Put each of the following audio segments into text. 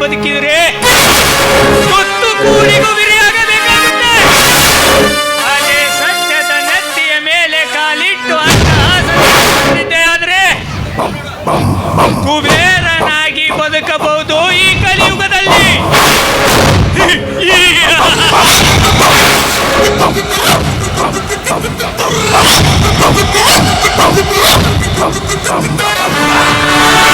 ಬದುಕಿದ್ರೆ ಮತ್ತು ಕೂಡಿಗೂ ವಿರಿಯಾಗಬೇಕಾಗುತ್ತೆ ಅದೇ ಸತ್ಯದ ನೆತ್ತಿಯ ಮೇಲೆ ಕಾಲಿಟ್ಟು ಅಂತ ಆದ್ರೆ ಕುಬೇರನಾಗಿ ಬದುಕಬಹುದು ಈ ಕಲಿಯುಗದಲ್ಲಿ.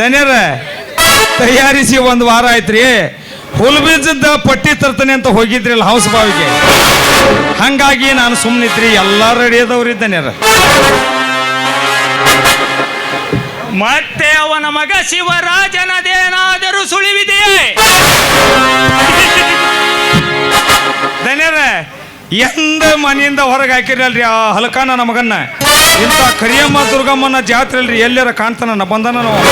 ಧನ್ಯರ ತಯಾರಿಸಿ ಒಂದು ವಾರ ಆಯ್ತ್ರಿ. ಹುಲ್ ಬೀಜದ ಪಟ್ಟಿ ತರ್ತಾನೆ ಅಂತ ಹೋಗಿದ್ರಲ್ಲ ಹೌಸ್ ಬಾವಿಗೆ. ಹಂಗಾಗಿ ನಾನು ಸುಮ್ಮನಿದ್ರಿ ಎಲ್ಲ ರೆಡಿ ಅದವ್ರಿ ಧನ್ಯರ. ಮತ್ತೆ ಅವನ ಮಗ ಶಿವರಾಜನದೇನಾದರೂ ಸುಳಿವಿದೆಯೇ? ಧನ್ಯರ ಎಂದ ಮನೆಯಿಂದ ಹೊರಗೆ ಹಾಕಿರಲ್ರಿ ಆ ಹಲಕಾನ ನಮಗನ್ನ? ಇಂಥ ಕರಿಯಮ್ಮ, ದುರ್ಗಮ್ಮನ ಜಾತ್ರೆ ಅಲ್ರಿ ಎಲ್ಲಾರ ಕಾಣ್ತಾನ ಬಂದನ ನಾವು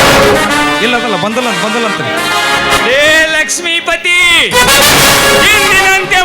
ಇಲ್ಲದಲ್ಲ, ಬಂದಲ್ಲ ಬಂದಲ್ಲ ಅಂತ ಲಕ್ಷ್ಮೀಪತಿ, ಇಂದಿನಂತೆ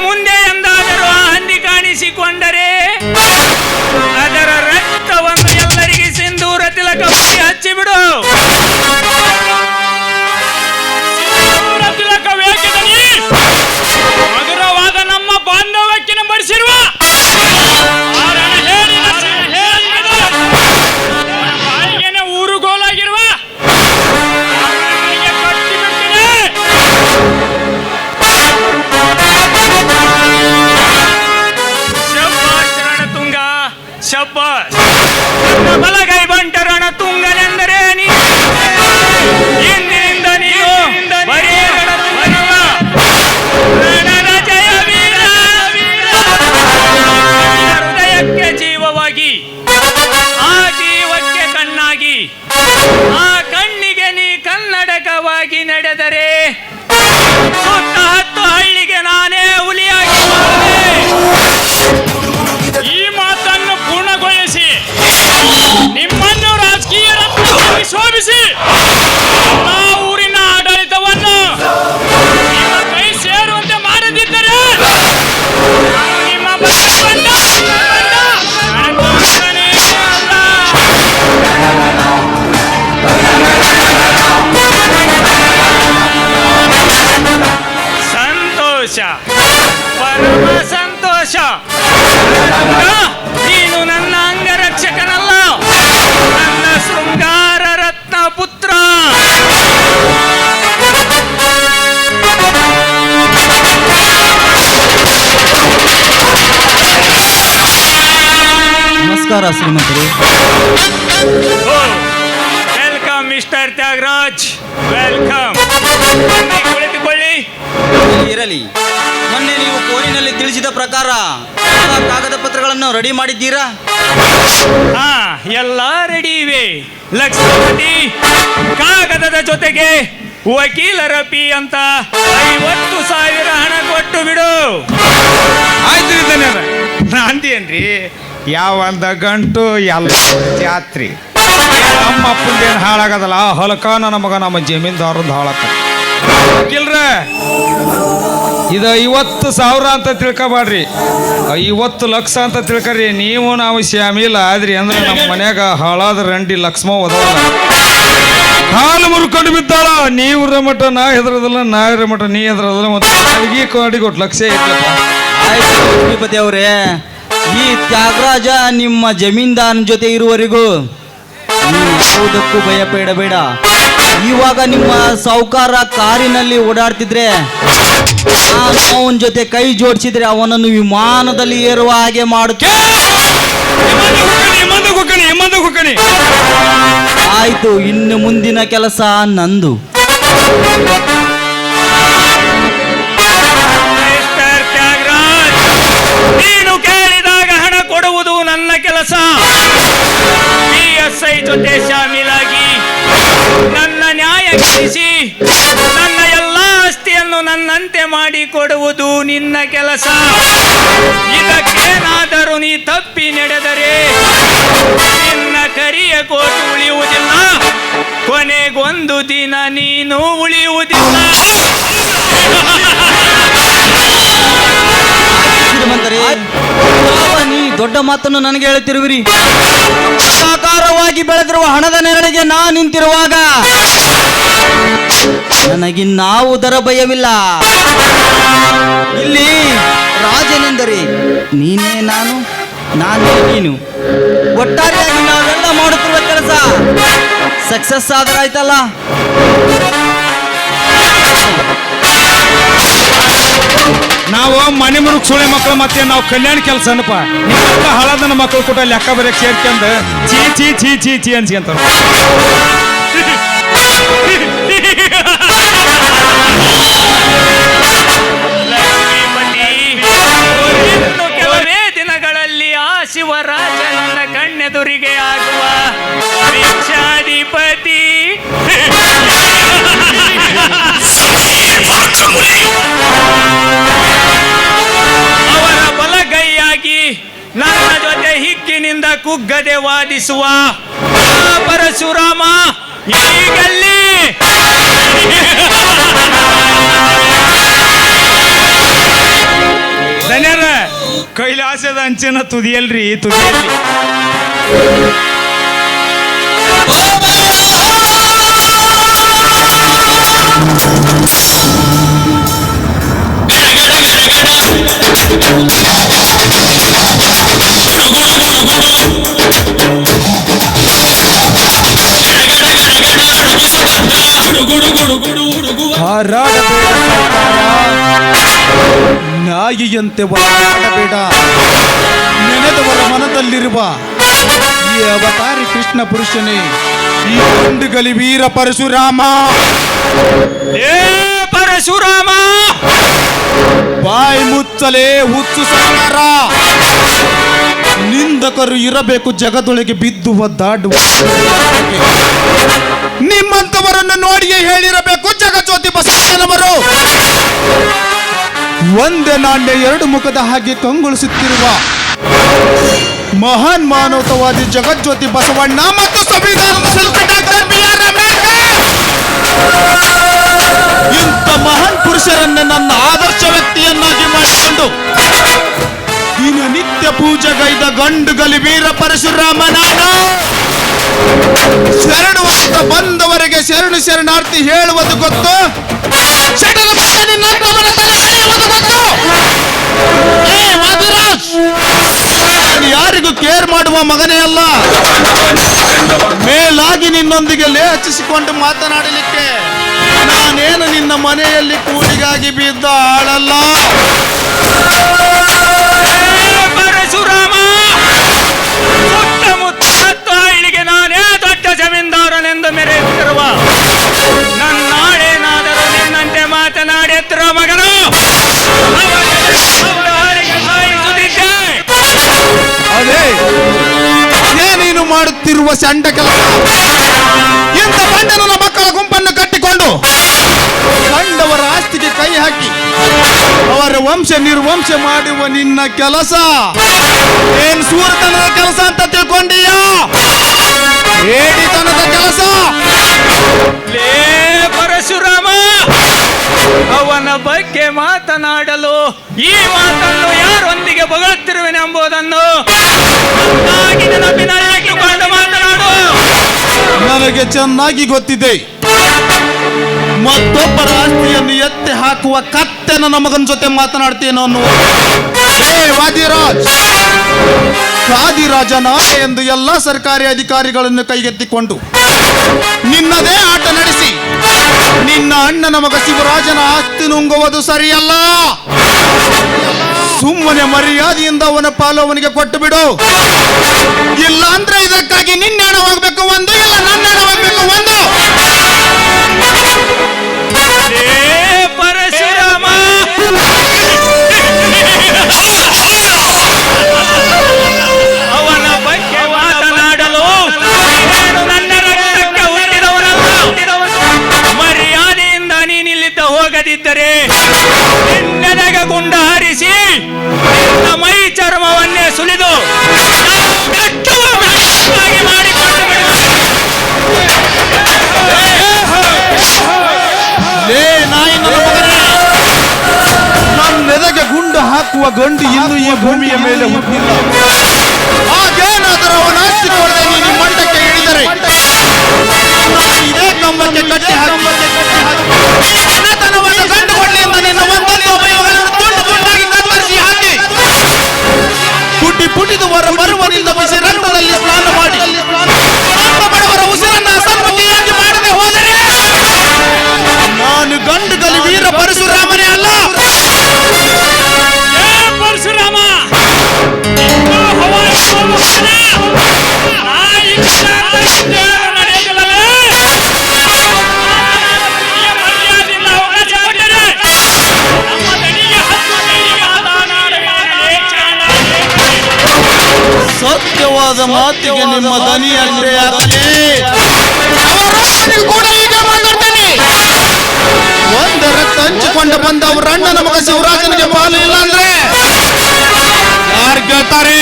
ನಮಸ್ಕಾರ ಶ್ರೀಮಂತರು. ವೆಲ್ಕಮ್ ಮಿಸ್ಟರ್ ತ್ಯಾಗರಾಜ್ ವೆಲ್ಕಮ್ ಕುಳಿತುಕೊಳ್ಳಿ. ಇರಲಿ. ಮೊನ್ನೆ ನೀವು ಫೋನಿನಲ್ಲಿ ತಿಳಿಸಿದ ಪ್ರಕಾರ ಎಲ್ಲ ಕಾಗದ ಪತ್ರಗಳನ್ನು ರೆಡಿ ಮಾಡಿದ್ದೀರಾ? ಹಾ ಎಲ್ಲ ರೆಡಿ ಇವೆ. ಲಕ್ಷ್ಮೀಪತಿ ಕಾಗದದ ಜೊತೆಗೆ ವಕೀಲರ ಪಿ ಅಂತ ಐವತ್ತು ಸಾವಿರ ಹಣ ಕೊಟ್ಟು ಬಿಡು. ಆಯ್ತು ರೀ ಧನ್ಯರ ನಾಂದೇನ್ರಿ ಯಾವಂದ ಗಂಟು, ಎಲ್ಲ ಜಾತ್ರಿ. ನಮ್ಮ ಅಪ್ಪಂದೇನು ಹಾಳಾಗದಲ್ಲ. ಆ ಹೊಲಕ ನಮಗ ಮಗ ನಮ್ಮ ಜಮೀನ್ದಾರದ್ದು ಹಾಳಾಕಿಲ್ರ ಇಲ್ರ ಇದು ಐವತ್ತು ಸಾವಿರ ಅಂತ ತಿಳ್ಕೊಬಾಡ್ರಿ ಐವತ್ತು ಲಕ್ಷ ಅಂತ ತಿಳ್ಕೊರಿ. ನೀವು ನಾವು ಶ್ಯಾಮಿಲ್ಲ ಆದ್ರಿ ಅಂದ್ರೆ ನಮ್ಮ ಮನ್ಯಾಗ ಹಾಳಾದ ರಂಡಿ ಲಕ್ಷ್ಮ ಒದವಲ್ಲ ಹಾಲು ಮುರ್ಕೊಂಡು ಬಿದ್ದಾಳ. ನೀವು ಮಠ ನಾ ಹೆದರದಲ್ಲ, ನಾ ಮಠ ನೀ ಹೆದರದಲ್ಲ. ಮತ್ತೆ ಕೋಡಿ ಕೊಟ್ಟು ಲಕ್ಷ ಐತಿ ಆಯ್ತು ಅವರೇ. ಈ ತ್ಯಾಗರಾಜ ನಿಮ್ಮ ಜಮೀನ್ದಾರನ ಜೊತೆ ಇರುವವರೆಗೂ ಯಾವುದಕ್ಕೂ ಭಯ ಬೇಡ ಇವಾಗ ನಿಮ್ಮ ಸಾಹುಕಾರ ಕಾರಿನಲ್ಲಿ ಓಡಾಡ್ತಿದ್ರೆ ನಾನು ಅವನ ಜೊತೆ ಕೈ ಜೋಡಿಸಿದ್ರೆ ಅವನನ್ನು ವಿಮಾನದಲ್ಲಿ ಏರುವ ಹಾಗೆ ಮಾಡುತ್ತೆ. ಆಯ್ತು, ಇನ್ನು ಮುಂದಿನ ಕೆಲಸ ನಂದು. ಕೊಡುವುದು ನನ್ನ ಕೆಲಸ. ಪಿ ಎಸ್ ಐ ಜೊತೆ ಶಾಮೀಲಾಗಿ ನನ್ನ ನ್ಯಾಯ ಕಳಿಸಿ ನನ್ನ ಎಲ್ಲ ಆಸ್ತಿಯನ್ನು ನನ್ನಂತೆ ಮಾಡಿ ಕೊಡುವುದು ನಿನ್ನ ಕೆಲಸ. ಇದಕ್ಕೇನಾದರೂ ನೀ ತಪ್ಪಿ ನಡೆದರೆ ನಿನ್ನ ಕರಿಯ ಕೋಟು ಉಳಿಯುವುದಿಲ್ಲ. ಕೊನೆಗೊಂದು ದಿನ ನೀನು ಉಳಿಯುವುದಿಲ್ಲ. ಶ್ರೀಮಂತರೇ ನೀ ದೊಡ್ಡ ಮಾತನ್ನು ನನಗೆ ಹೇಳುತ್ತಿರುವಿರಿ. ಸಾಕಾರವಾಗಿ ಬೆಳೆದಿರುವ ಹಣದ ನೆರಳಿಗೆ ನಾ ನಿಂತಿರುವಾಗ ನನಗಿನ್ನಾವುದರ ಭಯವಿಲ್ಲ. ಇಲ್ಲಿ ರಾಜನೆಂದರೆ ನೀನೇ ನಾನು ನಾನೇ ನೀನು. ಒಟ್ಟಾರೆಯಾಗಿ ನಾವೆಲ್ಲ ಮಾಡುತ್ತಿರುವ ಕೆಲಸ? ಸಕ್ಸಸ್ ಆದರಾಯ್ತಲ್ಲ? ನಾವು ಮನೆ ಮುರುಗ್ ಸುಳೆ ಮಕ್ಕಳು ಮತ್ತೆ ನಾವು ಕಲ್ಯಾಣ ಕೆಲಸ ಅನ್ನಪ್ಪ ನಿಮ್ಮ ಹಳದನ ಮಕ್ಕಳು ಕೂಡ ಲೆಕ್ಕ ಬರೆಯಕ್ ಸೇರ್ಕೊಂಡ್ ಚೀ ಚೀ ಚೀ ಚೀ ಚೀ ಅನ್ಸ್ಕೊಂತಾರ. ಶಿವರಾಜನ ದಿನಗಳಲ್ಲಿ ಆ ಕಣ್ಣೆದುರಿಗೆ ಆಗುವ ಭಿಕ್ಷಾಧಿಪತಿ. ಕುಗ್ಗದೆ ವಾದಿಸುವ ಪರಶುರಾಮ ಈಗಲ್ಲಿ ಧನ್ಯರ ಕೈಲಾಸದ ಅಂಚನ ತುದಿಯಲ್ರಿ ತುದಿಯಲ್ರಿ ಹಾರಾಡಬೇಡ ನಾಯಿಯಂತೆ ಒಳಗಾಡಬೇಡ ನೆನೆದವರ ಮನದಲ್ಲಿರುವ ಈ ಅವತಾರಿ ಕೃಷ್ಣ ಪುರುಷನೇ ಈ ಗಂಡುಗಲಿ ವೀರ ಪರಶುರಾಮ ಏ ಪರಶುರಾಮ ಬಾಯಿ ಮುಚ್ಚಲೇ ಹುಚ್ಚು ಸಾಕಾರ ನಿಂದಕರು ಇರಬೇಕು ಜಗದೊಳಗೆ ಬಿದ್ದು ಒದ್ದಾಡುವ ನಿಮ್ಮಂತವರನ್ನು ನೋಡಿಯೇ ಹೇಳಿರಬೇಕು ಜಗಜ್ಯೋತಿ ಬಸವಣ್ಣನವರು. ಒಂದೇ ನಾಣ್ಯ, ಎರಡು ಮುಖದ ಹಾಗೆ ಕಂಗೊಳಿಸುತ್ತಿರುವ ಮಹಾನ್ ಮಾನವತವಾದಿ ಜಗಜ್ಯೋತಿ ಬಸವಣ್ಣ ಮತ್ತು ಸಂವಿಧಾನ ಇಂಥ ಮಹಾನ್ ಪುರುಷರನ್ನ ನನ್ನ ಆದರ್ಶ ಪೂಜೆಗೈದ ಗಂಡುಗಲಿ ವೀರ ಪರಶುರಾಮ ನಾನು ಶರಣು ಅಂತ ಬಂದವರಿಗೆ ಶರಣು ಶರಣಾರ್ಥಿ ಹೇಳುವುದು ಗೊತ್ತು. ಯಾರಿಗೂ ಕೇರ್ ಮಾಡುವ ಮಗನೇ ಅಲ್ಲ. ಮೇಲಾಗಿ ನಿನ್ನೊಂದಿಗೆ ಲೇ ಹಚ್ಚಿಸಿಕೊಂಡು ಮಾತನಾಡಲಿಕ್ಕೆ ನಾನೇನು ನಿನ್ನ ಮನೆಯಲ್ಲಿ ಕೂಲಿಗಾಗಿ ಬಿದ್ದ ಆಳಲ್ಲ. ಪರಶುರಾಮ ಸುತ್ತಮುತ್ತ ಹಳ್ಳಿಗೆ ನಾನೇ ದೊಡ್ಡ ಜಮೀನ್ದಾರನೆಂದು ಮೆರೆಯುತ್ತಿರುವ ನನ್ನಾಳೇನಾದರೂ ನಿನ್ನಂತೆ ಮಾತನಾಡಿದ್ರ ಮಗನು! ಮಾಡುತ್ತಿರುವ ಸಣ್ಣ ಕೆಲಸ ಇಂಥ ಬಂಡನ ಮಕ್ಕಳ ಗುಂಪನ್ನು ಕಟ್ಟಿಕೊಂಡು ಕಂಡವರ ಆಸ್ತಿಗೆ ಕೈ ಹಾಕಿ ಅವರ ವಂಶ ನಿರ್ವಂಶ ಮಾಡುವ ನಿನ್ನ ಕೆಲಸ. ಏನ್ ಸೂರತನದ ಕೆಲಸ ಅಂತ ತಿಳ್ಕೊಂಡಿಯಾ? ಹೇಳಿತನದ ಕೆಲಸ. ಪರಶುರಾಮ, ಅವನ ಬಗ್ಗೆ ಮಾತನಾಡಲು ಈ ಮಾತನ್ನು ಯಾರೊಂದಿಗೆ ಬಗಳುತ್ತಿರುವೆನೆಂಬುದನ್ನು ನನಗೆ ಚೆನ್ನಾಗಿ ಗೊತ್ತಿದೆ. ಮತ್ತೊಬ್ಬರ ಆಸ್ತಿಯನ್ನು ಎತ್ತಿ ಹಾಕುವ ಕತ್ತೆ ನನ್ನ ಮಗನ ಜೊತೆ ಮಾತನಾಡ್ತೇನೆ ಅನ್ನುವ ವಾದಿರಾಜ್ ವಾದಿರಾಜ ನಾಳೆ ಎಂದು ಎಲ್ಲ ಸರ್ಕಾರಿ ಅಧಿಕಾರಿಗಳನ್ನು ಕೈಗೆತ್ತಿಕೊಂಡು ನಿನ್ನದೇ ಆಟ ನಡೆಸಿ ನಿನ್ನ ಅಣ್ಣನ ಮಗ ಶಿವರಾಜನ ಆಸ್ತಿ ನುಂಗುವುದು ಸರಿಯಲ್ಲ. ಸುಮ್ಮನೆ ಮರ್ಯಾದೆಯಿಂದ ಅವನ ಪಾಲು ಕೊಟ್ಟು ಬಿಡು ಇಲ್ಲ ಅಂದ್ರೆ ಇದಕ್ಕಾಗಿ ನಿನ್ನ ಹಣವಾಗಬೇಕು ಒಂದು. ಇಲ್ಲ, ನನ್ನ ಹಣವಾಗಬೇಕು ಒಂದು. ಪರಶುರಾಮ! ಅವನ ಬಗ್ಗೆ ಮಾತನಾಡಲು ನೀನು ನನ್ನ ರಕ್ತಕ್ಕೆ ಹುಟ್ಟಿದವನಲ್ಲ. ಮರ್ಯಾದೆಯಿಂದ ನೀನಿಲ್ಲಿದ್ದ ಹೋಗದಿದ್ದರೆ ಗುಂಡ ಮೈ ಚರ್ಮವನ್ನೇ ಸುಲಿದು ನನ್ನೆದೆಗೆ ಗುಂಡು ಹಾಕುವ ಗಂಡು ಇನ್ನು ಈ ಭೂಮಿಯ ಮೇಲೆ ಹುಟ್ಟಿಲ್ಲ. ಹಾಗೇನಾದರೂ ಅವನ ಮಂಡಕ್ಕೆ ಇಳಿದರೆ? ಇದೇ ಕಂಬಕ್ಕೆ ಕಟ್ಟಿ ಹಾಕಿ. மறுபடியும் ಸತ್ಯವಾದ ಮಾತಿಗೆ ನಿಮ್ಮ ದನಿ ಅಷ್ಟೇ ಆಗಲಿ. ಕೂಡ ಈಗ ಮಾತಾಡ್ತೇನೆ ಹಂಚಿಕೊಂಡು ಬಂದ ಅವ್ರ ಅಣ್ಣನ ಮಗ ಶಿವರಾಜನಿಗೆ ಪಾಲು ಇಲ್ಲ ಅಂದ್ರೆ ಯಾರು ಕೇಳ್ತಾರೆ?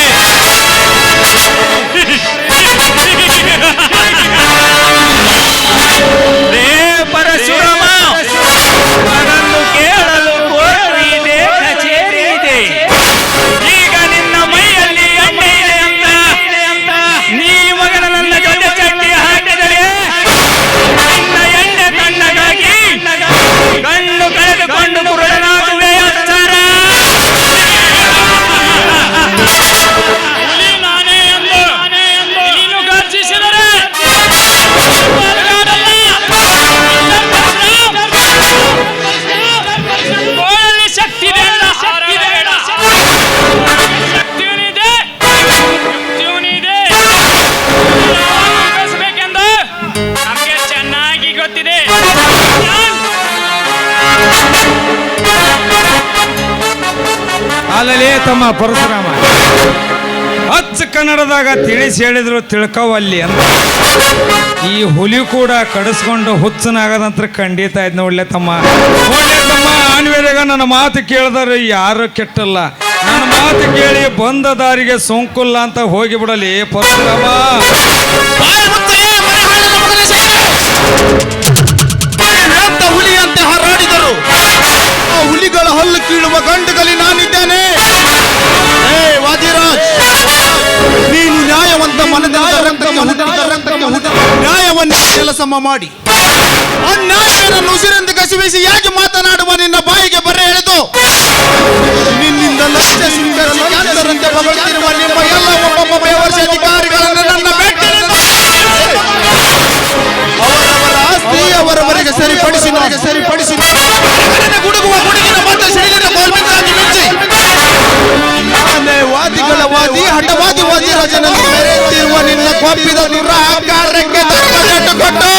ಪರಶುರಾಮ. ಅಚ್ಚ ಕನ್ನಡದಾಗ ತಿಳಿಸಿ ಹೇಳಿದ್ರು ತಿಳ್ಕವಲ್ಲಿ ಅಂತ. ಈ ಹುಲಿ ಕೂಡ ಕಡಿಸ್ಕೊಂಡು ಹುಚ್ಚನಾಗದಂತ್ರ ಖಂಡಿತ ಇದ್ ನೋಡ್ಲೆ ತಮ್ಮ ನೋಡ್ಲೆ ತಮ್ಮ ಆನ್ವೇರೆಗ ನನ್ನ ಮಾತು ಕೇಳಿದ್ರೆ ಯಾರು ಕೆಟ್ಟಲ್ಲ. ನನ್ನ ಮಾತು ಕೇಳಿ ಬಂದ ದಾರಿಗೆ ಸೋಂಕುಲ್ಲ ಅಂತ ಹೋಗಿಬಿಡಲಿ ಪರಶುರಾಮ. ಹುಲಿ ಅಂತ ಹಾರಾಡಿದರು. ಹುಲಿಗಳ ಹಲ್ಲು ಕೀಳುವ ಗಂಡುಗಲಿ ನೀನು ನ್ಯಾಯವಂತ ಹುಟ್ಟಿ ನ್ಯಾಯವನ್ನೇ ಕೆಲಸ ಮಾಡಿ. ಅನ್ಯಾಯವನ್ನು ಉಸಿರೆಂದು ಕಸಿವಿಸಿ ಯಾಕೆ ಮಾತನಾಡುವ ನಿನ್ನ ಬಾಯಿಗೆ ಬರೆ ಎಳೆದು? ನಿನ್ನಿಂದ ಲಕ್ಷ ಸಿಂಗರಿಸಿ ಕ್ಯಾನ್ಸರಂತೆ ನಿಮ್ಮ ಎಲ್ಲ ಒಬ್ಬೊಬ್ಬ ಬೇವರ್ಷ ಅಧಿಕಾರಿಗಳನ್ನು ನನ್ನ ಅವರವರ ಆಸ್ತಿ ಅವರವರಿಗೆ ಸರಿಪಡಿಸಿ ಸರಿಪಡಿಸಿ. ರಾಜನಲ್ಲಿ ಮೆರೆಯುತ್ತಿರುವ ನಿನ್ನ ಕೊಪ್ಪಿದ ದುರಾಕಾರಕ್ಕೆ ತಕ್ಕ ಜಟ್ಟು ಕೊಟ್ಟು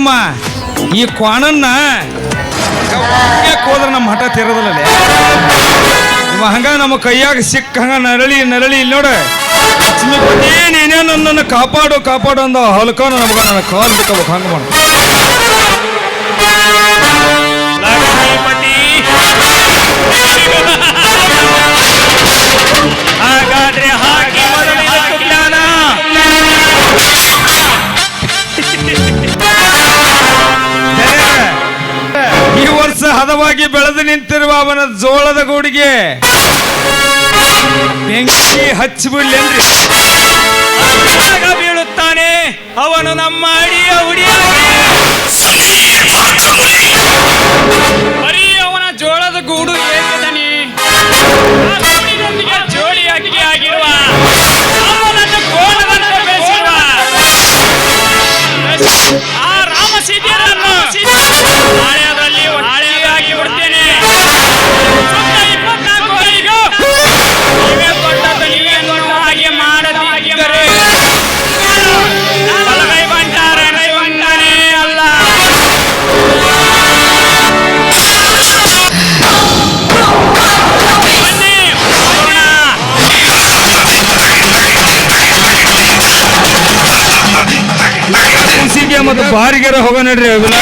ತಮ್ಮ ಈ ಕ್ವಾಣನ್ನ ಹೋದ್ರೆ ನಮ್ಮ ಹಠ ತೆರದಲ್ಲ ಇವ ಹಂಗ ನಮ್ಮ ಕೈಯಾಗ ಸಿಕ್ಕ ಹಂಗ ನರಳಿ ನರಳಿ ಇಲ್ಲಿ ನೋಡ. ಲಕ್ಷ್ಮೀಪತಿ ನೀನೇ ನನ್ನನ್ನು ಕಾಪಾಡು ಕಾಪಾಡು ಅಂದ ಹೊಲ್ಕೋನ ನಮಗ ನನ್ನ ಕಾಲ್ ಬಿಟ್ಕೋಬೇಕು ಹಂಗ ಮಾಡ. ಜೋಳದ ಗೂಡಿಗೆ. ಬೆಂಕಿ ಹಚ್ಚಿಬಿಡ್ಲೇನ್ರಿ ಬೀಳುತ್ತಾನೆ ಅವನು ನಮ್ಮ ಅಡಿಯ ಉಡಿಯ ಬರೀ ಅವನ ಜೋಳದ ಗೂಡು ಏಕದನಿ ಆ ಗೂಡಿನೊಂದಿಗೆ ಜೋಡಿ ಆಗಿರುವ ಬಾರಿಗೆರ ಹೋಗ ನಡ್ರಿ ಅವೆಲ್ಲ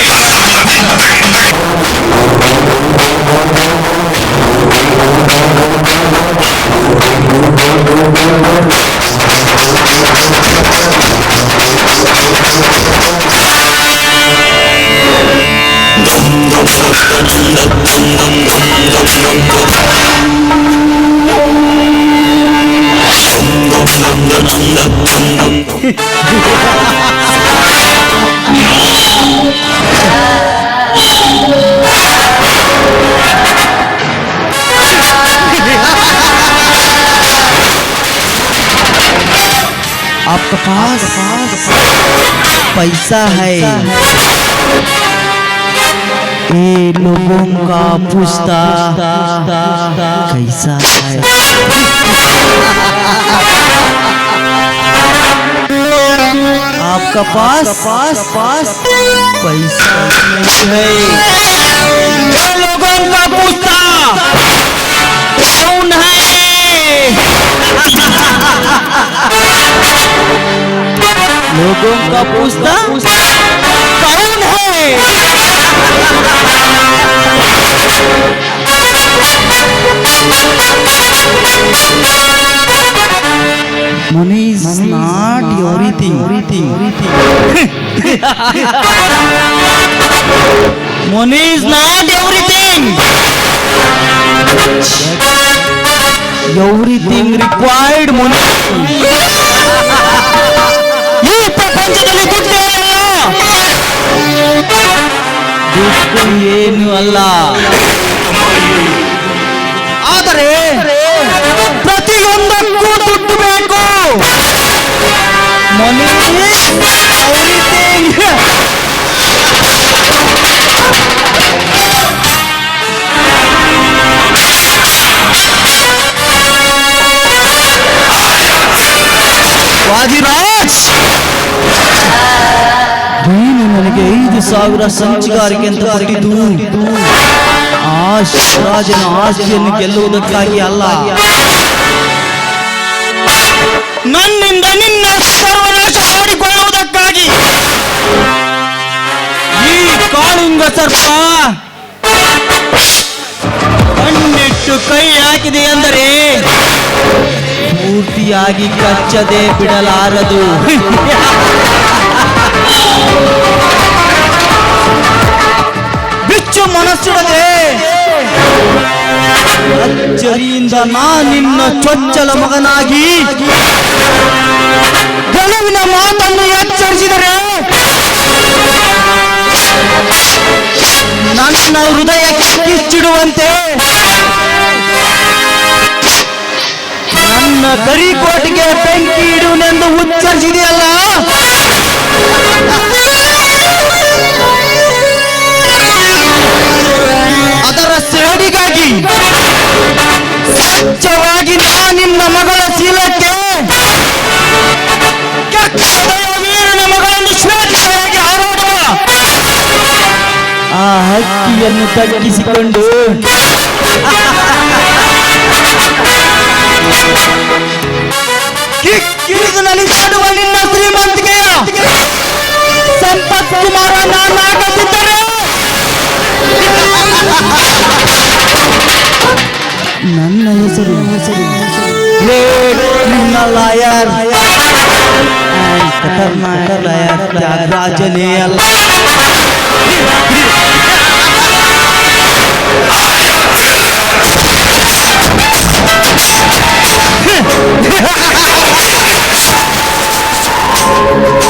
आपके तो पास पैसा है। ये लोगों का पूछता कैसा है? आपका पास पास पास पैसा नहीं है लोगों का पूछता कौन है लोगों का पूछता कौन है? Money is not everything. Money is not everything. Everything required money. ಈ ಪ್ರಪಂಚದಲ್ಲಿ ದುಡ್ಡೇ ದುಡ್ಡು ಏನು ಅಲ್ಲ ಆದರೆ ಪ್ರತಿಯೊಂದಕ್ಕೂ ದುಡ್ಡು ಬೇಕು ಮನಿ ವಾದಿರಾಜ್ ನೀನು ನನಗೆ ಐದು ಸಾವಿರ ಸಂಚಿಗಾರಿಕೆ ಅಂತ ಕೊಟ್ಟಿದ್ದು ಆ ಶಿವರಾಜನ ಆಸ್ತಿಯನ್ನು ಗೆಲ್ಲುವುದಕ್ಕಾಗಿ ಅಲ್ಲ ನನ್ನಿಂದ ನಿನ್ನ ಸರ್ವನಾಶ ಮಾಡಿಕೊಳ್ಳುವುದಕ್ಕಾಗಿ. ಈ ಕಾಳಿಂಗ ಸರ್ಪ ಕಣ್ಣಿಟ್ಟು ಕೈ ಹಾಕಿದೆ ಅಂದರೆ ಪೂರ್ತಿಯಾಗಿ ಕಚ್ಚದೆ ಬಿಡಲಾರದು. ನಾ ನಿನ್ನ ಚೊಚ್ಚಲ ಮಗನಾಗಿ. ಗೆಲುವಿನ ಮಾತನ್ನು ಎಚ್ಚರಿಸಿದರೆ ನನ್ನ ಹೃದಯಕ್ಕೆ ಕಿಚ್ಚಿಡುವಂತೆ ನನ್ನ ಕರಿಕೋಟಿಗೆ ಬೆಂಕಿ ಇಡುವನೆಂದು ಉಚ್ಚರಿಸಿದೆಯಲ್ಲ? ಅದರ ಸೇಡಿಗಾಗಿ ಸ್ವಚ್ಛವಾಗಿ ನಾ ನಿನ್ನ ಮಗಳ ಶೀಲಕ್ಕೆ ವೀರನ ಮಗಳನ್ನು ಶ್ವೇತವಾಗಿ ಹಾರಾಡುವ ಆ ಹಕ್ಕಿಯನ್ನು ತಗ್ಗಿಸಿಕೊಂಡು ಕಿಕ್ಕಿರಿದು ನಲಿದಾಡುವ ನಿನ್ನ ಶ್ರೀಮಂತಿಕೆಯ ಸಂಪತ್ ಕುಮಾರ ನಾನಾಗದಿದ್ದರೆ ನನ್ನ ಹೆಸರು ಹೆಸರು ಲಾಯರ್ ಖತರ್ನಾಕ ಲಾಯರ್ ತ್ಯಾಗರಾಜನೇ ಅಲ್ಲ Oh